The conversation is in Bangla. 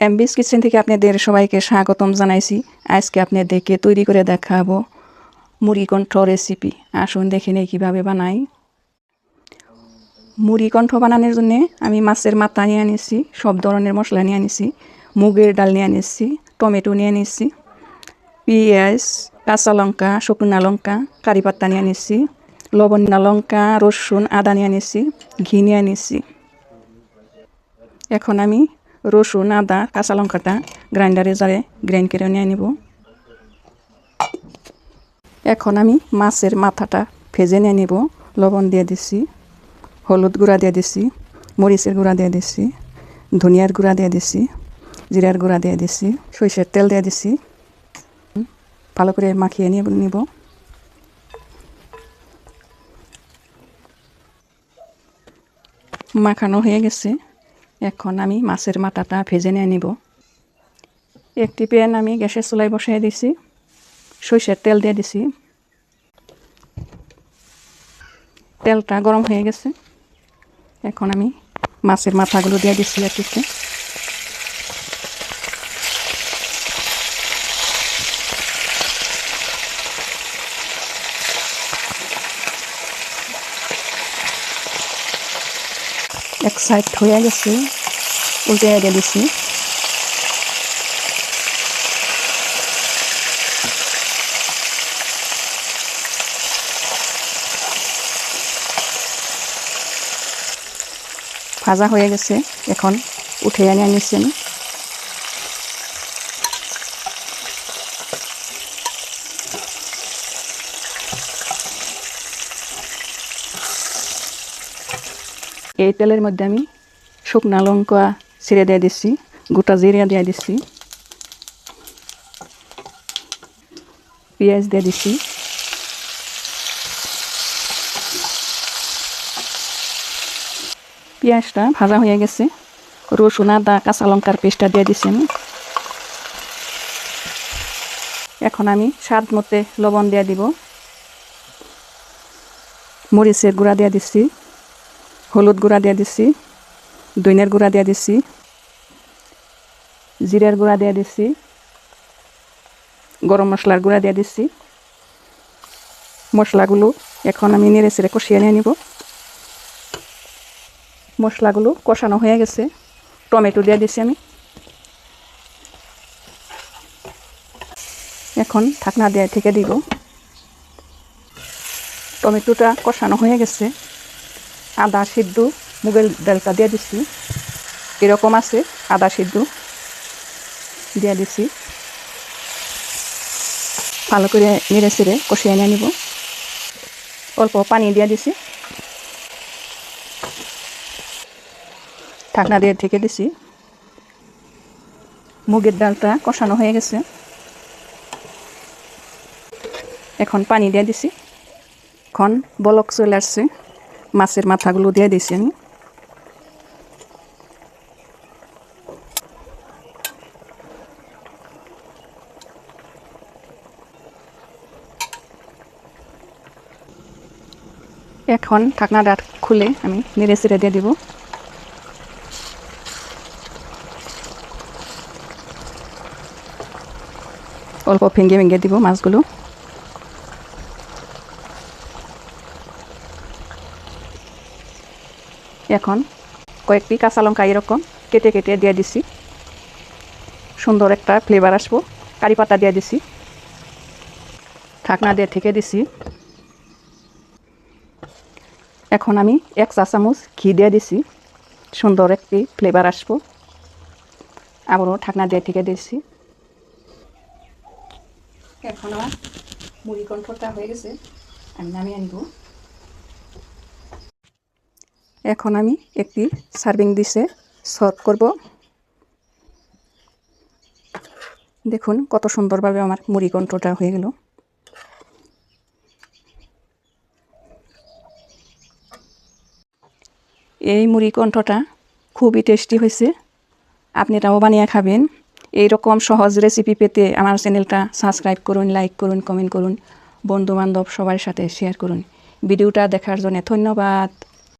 এমবিস কিচেন থেকে আপনাদের সবাইকে স্বাগতম জানাইছি। আজকে আপনাদেরকে তৈরি করে দেখাবো মুড়িকণ্ঠ রেসিপি আসুন দেখে নেই কীভাবে বানাই। মুড়িকণ্ঠ বানানোর জন্যে আমি মাছের মাথা নিয়ে আনিছি, সব ধরনের মশলা নিয়ে আনিছি, মুগের ডাল নিয়ে আনিছি, টমেটো নিয়ে আনিছি, পেঁয়াজ, কাঁচা লঙ্কা, শুকনা লঙ্কা, কারি পাত্তা নিয়ে আনিছি, লবণ্য লঙ্কা, রসুন, আদা নিয়ে আনিছি, ঘি নিয়ে আনিছি। এখন আমি রসুন, আদা, কাঁচা লঙ্কাটা গ্রাইন্ডারে জারে গ্রাইন্ড করে নিয়ে নিব। এখন আমি মাছের মাথাটা ভেজে নিয়ে নিব। লবণ দিয়ে দিছি, হলুদ গুঁড়া দিয়ে দিছি, মরিচের গুঁড়া দিয়ে দিছি, ধনিয়ার গুঁড়া দিয়ে দিছি, জিরার গুঁড়া দিয়ে দিছি, সরিষার তেল দিয়ে দিছি। ভালো করে মাখিয়ে নিয়ে নিব। মাখানো হয়ে গেছে। এখন আমি মাছের মাথাটা ভেজে নিয়ে নিব। একটি প্যান আমি গ্যাসের চুলাই বসাই দিছি, সরিষার তেল দিয়ে দিছি। তেলটা গরম হয়ে গেছে। এখন আমি মাছের মাথাগুলো দিয়ে দিচ্ছি একটু। এক সাইড হয়ে গেছে, উল্টে দিয়ে দিছি। ভাজা হয়ে গেছে, এখন উঠে আনি আনিছি আমি এই তেলের মধ্যে আমি শুকনা লঙ্কা ছিঁড়ে দিয়ে দিচ্ছি, গোটা জিরিয়া দিয়ে দিচ্ছি, পেঁয়াজ দিয়ে দিচ্ছি। পেঁয়াজটা ভাজা হয়ে গেছে, রসুন, আদা, কাঁচা লঙ্কার পেস্টটা দিয়ে দিচ্ছি আমি। এখন আমি স্বাদ মতে লবণ দিয়ে দিব। মরিচের গুঁড়া দিয়ে দিচ্ছি। হলুদ গুঁড়া দিয়ে দিচ্ছি দইনের গুঁড়া দিয়ে দিচ্ছি জিরের গুঁড়া দিয়ে দিচ্ছি গরম মশলার গুঁড়া দিয়ে দিচ্ছি মশলাগুলো এখন আমি নেড়ে চেড়ে কষিয়ে নিয়ে নিব। মশলাগুলো কষানো হয়ে গেছে, টমেটো দিয়ে দিচ্ছি আমি। এখন ঢাকনা দিয়ে থেকে দিব। টমেটোটা কষানো হয়ে গেছে। আদা সিদ্ধ মুগের ডালটা দিয়ে দিছি। এরকম আছে, আদা সিদ্ধ দিয়ে দিচ্ছি ভালো করে নেড়ে চেড়ে কষিয়ে নিয়ে নিব। অল্প পানি দিয়ে দিছি। ঢাকনা দিয়ে ঢেকে দিছি। মুগের ডালটা কষানো হয়ে গেছে। এখন পানি দিয়ে দিছি। এখন বলক চলে আসছে। মাছের মাথাগুলো দিয়ে দিছি আমি। এখন ঢাকনাটা খুলে আমি নেড়ে চেড়ে দিয়ে দিব। অল্প ভেঙে ভেঙে দিব মাছগুলো। এখন কয়েকটি কাঁচা লঙ্কা এরকম কেটে কেটে দিয়ে দিছি। সুন্দর একটা ফ্লেভার আসব। কারি পাতা দিয়ে দিছি। ঢাকনা দিয়ে থেকে দিছি। এখন আমি এক চা চামচ ঘি দিয়ে দিছি। সুন্দর একটি ফ্লেভার আসব। আবারও ঢাকনা দিয়ে থেকে দিছি। এখন আমার মুড়ি কণ্ঠটা হয়ে গেছে। আমি নামিয়ে আনব এখন আমি একটি সার্ভিং ডিশে সার্ভ করব। দেখুন কত সুন্দরভাবে আমার মুড়ি কণ্ঠটা হয়ে গেল। এই মুড়ি কণ্ঠটা খুবই টেস্টি হয়েছে। আপনারাও বানিয়ে খাবেন। এই রকম সহজ রেসিপি পেতে আমার চ্যানেলটা সাবস্ক্রাইব করুন লাইক করুন কমেন্ট করুন। বন্ধু বান্ধব সবার সাথে শেয়ার করুন। ভিডিওটা দেখার জন্য ধন্যবাদ।